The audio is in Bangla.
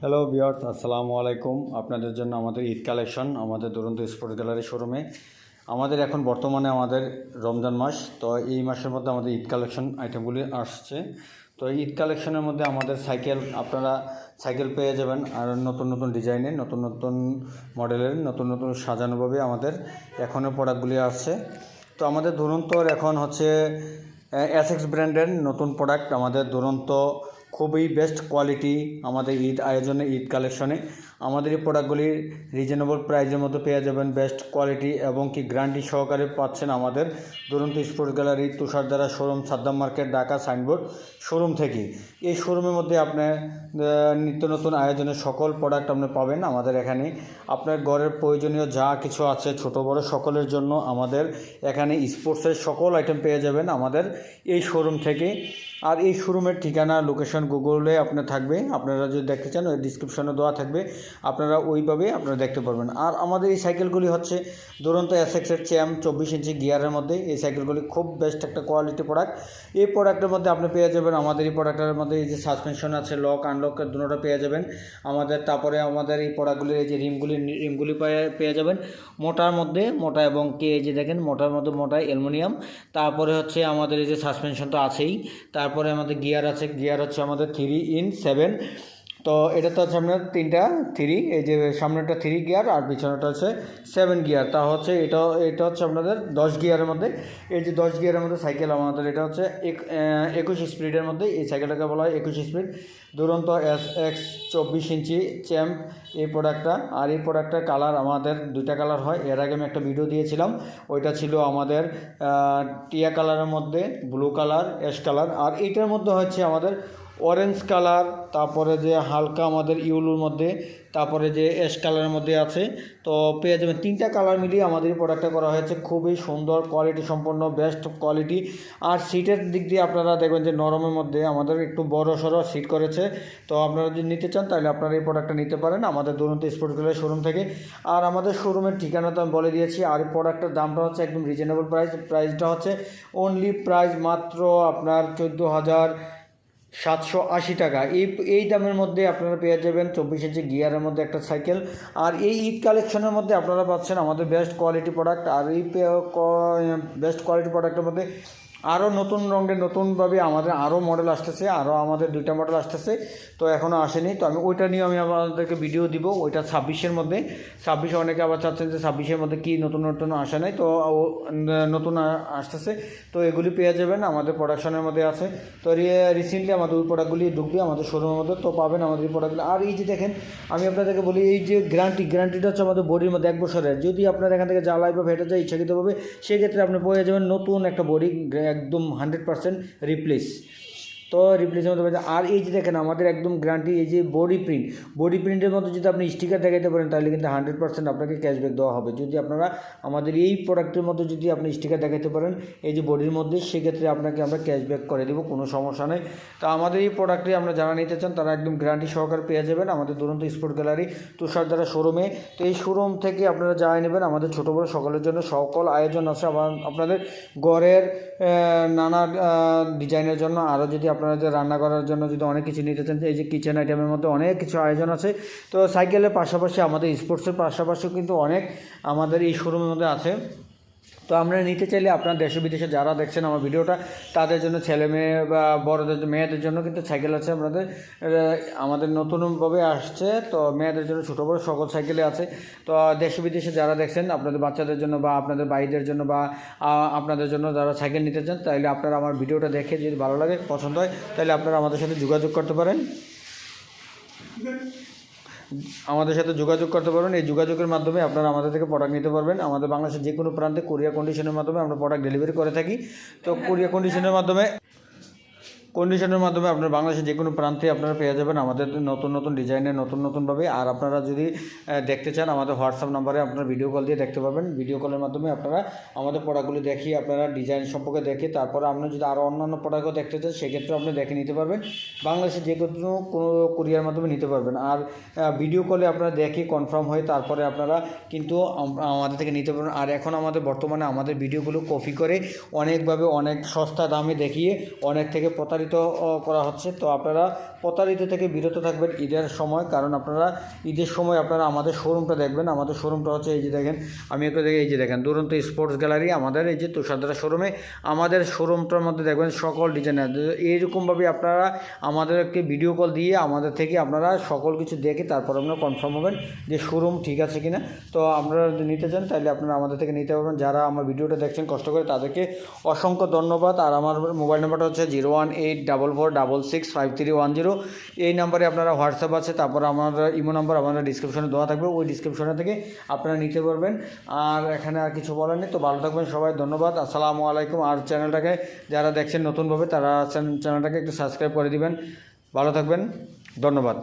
হ্যালো বিয়ার্স আসসালামু আলাইকুম আপনাদের জন্য আমাদের ঈদ কালেকশন আমাদের দুরন্ত স্পোর্টস গ্যালারি শোরুমে। আমাদের এখন বর্তমানে আমাদের রমজান মাস, তো এই মাসের মধ্যে আমাদের ঈদ কালেকশন আইটেমগুলি আসছে। তো ঈদ কালেকশনের মধ্যে আমাদের সাইকেল, আপনারা সাইকেল পেয়ে যাবেন আর নতুন নতুন ডিজাইনের, নতুন নতুন মডেলের, নতুন নতুন সাজানোভাবে আমাদের এখনও প্রোডাক্টগুলি আসছে। তো আমাদের দুরন্তর এখন হচ্ছে এসএক্স ব্র্যান্ডের নতুন প্রোডাক্ট আমাদের দুরন্ত খুবই বেস্ট কোয়ালিটি আমাদের ঈদ আয়োজনে ঈদ কালেকশনে আমাদের এই প্রোডাক্টগুলি রিজনেবল প্রাইসের মধ্যে পেয়ে যাবেন বেস্ট কোয়ালিটি এবং কি গ্যারান্টি সহকারে পাচ্ছেন আমাদের। Duronto sports gallery তুষারদারা showroom Saddam market Dhaka signboard showroom থেকে। এই শোরুমের মধ্যে আপনার নিত্য নতুন আয়োজনের সকল প্রোডাক্ট আপনি পাবেন আমাদের এখানে। আপনার ঘরের প্রয়োজনীয় যা কিছু আছে, ছোট, বড় সকলের জন্য আমাদের এখানে স্পোর্টসের সকল আইটেম পেয়ে যাবেন আমাদের এই শোরুম থেকে। আর এই শোরুমের ঠিকানা লোকেশন গুগলে আপনার থাকবে। আপনারা যদি দেখতে চান, ওই ডিসক্রিপশনে দেওয়া থাকবে। আপনারা ওইভাবে আপনারা দেখতে পারবেন। আর আমাদের এই সাইকেলগুলি হচ্ছে দুরন্ত এসএক্সের চ্যাম চব্বিশ ইঞ্চি গিয়ারের মধ্যে এই সাইকেলগুলি খুব বেস্ট একটা কোয়ালিটি প্রোডাক্ট এই প্রোডাক্টের মধ্যে আপনি পেয়ে যাবেন আমাদের এই প্রোডাক্টের মধ্যে এই যে সাসপেনশন আছে লক আনলক দুটোটা পেয়ে যাবেন। আমাদের তারপরে আমাদের এই প্রোডাক্টগুলির এই যে রিমগুলি রিমগুলি পেয়ে পেয়ে যাবেন। মোটার মধ্যে, মোটা এবং কে এই যে দেখেন, মোটার মধ্যে মোটা অ্যালুমিনিয়াম। তারপরে হচ্ছে আমাদের এই যে সাসপেনশন তো আছেই। তারপরে আমাদের গিয়ার আছে গিয়ার হচ্ছে আমাদের থ্রি ইন সেভেন তো এটা তো হচ্ছে আপনার তিনটা থ্রি এই যে সামনেটা থ্রি গিয়ার আর পিছনেটা হচ্ছে সেভেন গিয়ার তা হচ্ছে এটা এটা হচ্ছে আপনাদের দশ গিয়ারের মধ্যে। এই যে দশ গিয়ারের মধ্যে সাইকেল আমাদের, এটা হচ্ছে এক একুশ স্পিডের মধ্যে। এই সাইকেলটাকে বলা হয় একুশ স্পিড দুরন্ত এস এক্স চব্বিশ ইঞ্চি চ্যাম্প এই প্রোডাক্টটা আর এই প্রোডাক্টটার কালার আমাদের দুইটা কালার হয়। এর আগে আমি একটা ভিডিও দিয়েছিলাম। ওইটা ছিল আমাদের টিয়া কালারের মধ্যে ব্লু কালার অ্যাশ কালার আর এইটার মধ্যে হচ্ছে আমাদের অরেঞ্জ কালার তারপরে যে হালকা আমাদের ইউলুর মধ্যে, তারপরে যে অ্যাশ কালারের মধ্যে আছে, তো পেয়ে যাবেন তিনটা কালার মিলিয়ে আমাদের প্রোডাক্টটা করা হয়েছে। খুবই সুন্দর কোয়ালিটি সম্পন্ন বেস্ট কোয়ালিটি আর সিটের দিক দিয়ে আপনারা দেখবেন যে নরমের মধ্যে আমাদের একটু বড় সড়ো সিট করেছে। তো আপনারা যদি নিতে চান, তাহলে আপনারা এই প্রোডাক্টটা নিতে পারেন আমাদের দুরন্ত স্পোর্টগুলোর শোরুম থেকে। আর আমাদের শোরুমের ঠিকানা তো আমি বলে দিয়েছি, আর এই প্রোডাক্টের দামটা হচ্ছে একদম রিজনেবল প্রাইস প্রাইসটা হচ্ছে অনলি প্রাইস মাত্র আপনার চোদ্দ হাজার সাতশো আশি টাকা। এই এই দামের মধ্যে আপনারা পেয়ে যাবেন চব্বিশ ইঞ্চি গিয়ারের মধ্যে একটা সাইকেল। আর এই ঈদ কালেকশনের মধ্যে আপনারা পাচ্ছেন আমাদের বেস্ট কোয়ালিটি প্রোডাক্ট আর এই বেস্ট কোয়ালিটি প্রোডাক্টের মধ্যে আরও নতুন রঙের নতুনভাবে আমাদের আরও মডেল আসতেছে আরও আমাদের দুইটা মডেল আসতেছে, তো এখনও আসেনি। তো আমি ওইটা নিয়ে আমি আপনাদেরকে ভিডিও দিব, ওইটা ছাব্বিশের মধ্যে। ছাব্বিশে অনেকে আবার চাচ্ছেন যে ছাব্বিশের মধ্যে কী নতুন নতুন আসে নাই, তো নতুন আসতেছে। তো এগুলি পেয়ে যাবেন, আমাদের প্রোডাকশনের মধ্যে আছে। তো রিসেন্টলি আমাদের ওই প্রোডাক্টগুলি ঢুকবে আমাদের শোরুমের মধ্যে, তো পাবেন আমাদের এই প্রোডাক্টগুলি আর এই যে দেখেন, আমি আপনাদেরকে বলি, এই যে গ্যারান্টি গ্যারান্টিটা হচ্ছে আমাদের বডির মধ্যে এক বছরের। যদি আপনার এখান থেকে জ্বালাই বা ফেটে যায় ইচ্ছাকৃতভাবে, সেক্ষেত্রে আপনি পেয়ে যাবেন নতুন একটা বডি একদম হান্ড্রেড পার্সেন্ট রিপ্লেস তো রিপ্লেসের মধ্যে আর এই যে দেখেন আমাদের একদম গ্যারান্টি এই যে বডি প্রিন্ট বডি প্রিন্টের মধ্যে যদি আপনি স্টিকার দেখাতে পারেন তাহলে কিন্তু হান্ড্রেড পার্সেন্ট আপনাকে ক্যাশব্যাক দেওয়া হবে। যদি আপনারা আমাদের এই প্রোডাক্টের মধ্যে যদি আপনি স্টিকার দেখাতে পারেন এই যে বডির মধ্যে সেক্ষেত্রে আপনাকে আমরা ক্যাশব্যাক করে দেবো কোনো সমস্যা নেই। তো আমাদের এই প্রোডাক্টটি আমরা যারা নিতে চান তারা একদম গ্যারান্টি সহকারে পেয়ে যাবেন আমাদের দুরন্ত স্পোর্ট গ্যালারি তুষার তুষারদারা শোরুমে তো এই শোরুম থেকে আপনারা যা নেবেন আমাদের ছোটো বড়ো সকলের জন্য সকল আয়োজন আছে। আপনাদের আহ, নানা ডিজাইনের জন্য আরও যদি আপনারা যে রান্না করার জন্য যদি অনেক কিছু নিতে চান, এই যে কিচেন আইটেমের মধ্যে অনেক কিছু আয়োজন আছে। তো সাইকেলের পাশাপাশি আমাদের স্পোর্টসের পাশাপাশি কিন্তু অনেক আমাদের এই শোরুমের মধ্যে আছে। তো আমরা নিতে চাইলে আপনার দেশে বিদেশে যারা দেখছেন আমার ভিডিওটা, তাদের জন্য ছেলে মেয়ে বা বড়দের, মেয়েদের জন্য কিন্তু সাইকেল আছে আপনাদের। আমাদের নতুনভাবে আসছে, তো মেয়েদের জন্য ছোটো বড়ো সকল সাইকেলে আছে। তো দেশে বিদেশে যারা দেখছেন, আপনাদের বাচ্চাদের জন্য বা আপনাদের ভাইদের জন্য বা আপনাদের জন্য যারা সাইকেল নিতে চান তাহলে আপনারা আমার ভিডিওটা দেখে যদি ভালো লাগে, পছন্দ হয় তাহলে আপনারা আমাদের সাথে যোগাযোগ করতে পারেন। আমাদের সাথে যোগাযোগ করতে পারবেন। এই যোগাযোগের মাধ্যমে আপনারা আমাদের থেকে প্রোডাক্ট নিতে পারবেন। আমাদের বাংলাদেশের যে কোনো প্রান্তে কোরিয়া কন্ডিশনের মাধ্যমে আমরা প্রোডাক্ট ডেলিভারি করে থাকি। তো কোরিয়া কন্ডিশনের মাধ্যমে কন্ডিশনের মাধ্যমে আপনার বাংলাদেশের যে কোনো প্রান্তে আপনারা পেয়ে যাবেন আমাদের নতুন নতুন ডিজাইনের নতুন নতুনভাবে আর আপনারা যদি দেখতে চান আমাদের হোয়াটসঅ্যাপ নাম্বারে আপনারা ভিডিও কল দিয়ে দেখতে পাবেন। ভিডিও কলের মাধ্যমে আপনারা আমাদের প্রোডাক্টগুলি দেখিয়ে আপনারা ডিজাইন সম্পর্কে দেখে তারপরে আপনি যদি আরও অন্যান্য প্রোডাক্টও দেখতে চান, সেক্ষেত্রে আপনি দেখে নিতে পারবেন। বাংলাদেশে যে কোনো কোনো কুরিয়ার মাধ্যমে নিতে পারবেন। আর ভিডিও কলে আপনারা দেখে কনফার্ম হয়ে তারপরে আপনারা কিন্তু আমাদের থেকে নিতে পারবেন। আর এখন আমাদের বর্তমানে আমাদের ভিডিওগুলো কপি করে অনেকভাবে অনেক সস্তা দামে দেখিয়ে অনেক থেকে প্রতারিত প্রতারিত করা হচ্ছে। তো আপনারা প্রতারিত থেকে বিরত থাকবেন ঈদের সময়, কারণ আপনারা ঈদের সময় আপনারা আমাদের শোরুমটা দেখবেন। আমাদের শোরুমটা হচ্ছে এই যে দেখেন, আমি একটু দেখে এই যে দেখেন, দুরন্ত স্পোর্টস গ্যালারি আমাদের এই যে তুষারদারা শোরুমে আমাদের শোরুমটার মধ্যে দেখবেন সকল ডিজাইনার এইরকমভাবে আপনারা আমাদেরকে ভিডিও কল দিয়ে আমাদের থেকে আপনারা সকল কিছু দেখে তারপর আপনারা কনফার্ম হবেন যে শোরুম ঠিক আছে কিনা। তো আপনারা যদি নিতে চান, তাহলে আপনারা আমাদের থেকে নিতে পারবেন। যারা আমার ভিডিওটা দেখছেন কষ্ট করে, তাদেরকে অসংখ্য ধন্যবাদ। আর আমার মোবাইল নাম্বারটা হচ্ছে zero one eight double four double six five three one zero এই নাম্বারে আপনারা হোয়াটসঅ্যাপ আছে, তারপর আমার ইমো নাম্বার আমাদের ডিসক্রিপশনে দেওয়া থাকবে। ওই ডিসক্রিপশনে থেকে আপনারা নিতে পারবেন। আর এখানে আর কিছু বলার নেই, তো ভালো থাকবেন সবাই, ধন্যবাদ। আসসালামু আলাইকুম। আর চ্যানেলটাকে যারা দেখছেন নতুনভাবে, তারা চ্যানেলটাকে একটু সাবস্ক্রাইব করে দিবেন। ভালো থাকবেন, ধন্যবাদ।